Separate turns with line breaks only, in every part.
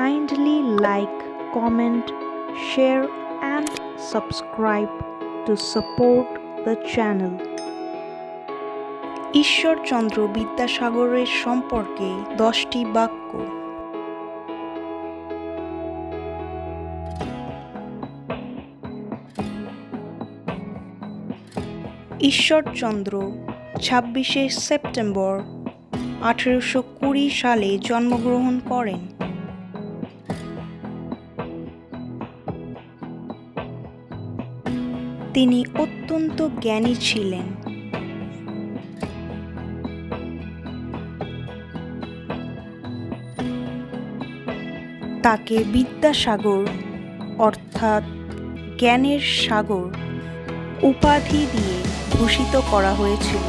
Kindly like, comment, share, and subscribe to support the channel. Ishwarchandra বিদ্যাসাগরের সম্পর্কে দশটি বাক্য ঈশ্বরচন্দ্র ছাব্বিশে সেপ্টেম্বর আঠেরোশো কুড়ি সালে জন্মগ্রহণ করেন তিনি অত্যন্ত জ্ঞানী ছিলেন। তাকে বিদ্যাসাগর অর্থাৎ জ্ঞানের সাগর উপাধি দিয়ে ভূষিত করা হয়েছিল।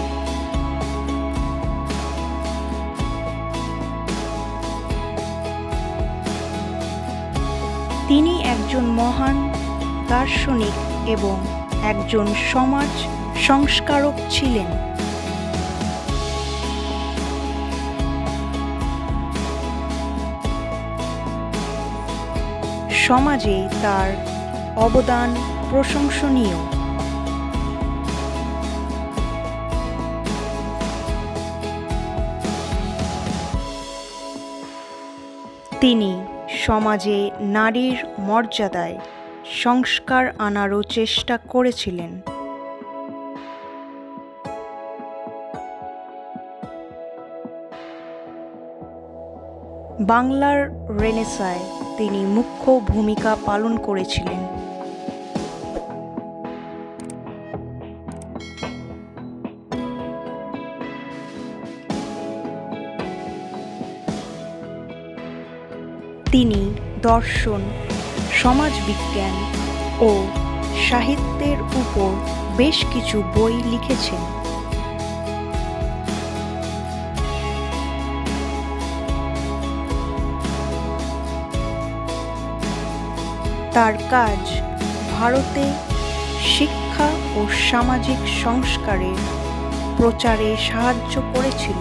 তিনি একজন মহান দার্শনিক এবং একজন সমাজ সংস্কারক ছিলেন। সমাজে তার অবদান প্রশংসনীয়। তিনি সমাজে নারীর মর্যাদায় সংস্কার আনারও চেষ্টা করেছিলেন। বাংলার রেনেসায় তিনি মুখ্য ভূমিকা পালন করেছিলেন। তিনি দর্শন সমাজবিজ্ঞান ও সাহিত্যের উপর বেশ কিছু বই লিখেছেন। তার কাজ ভারতে শিক্ষা ও সামাজিক সংস্কারের প্রচারে সাহায্য করেছিল।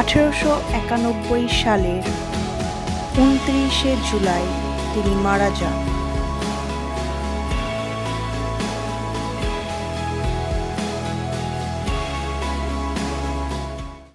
আঠেরোশো একানব্বই সালের উনত্রিশে জুলাই তিনি মারা যান।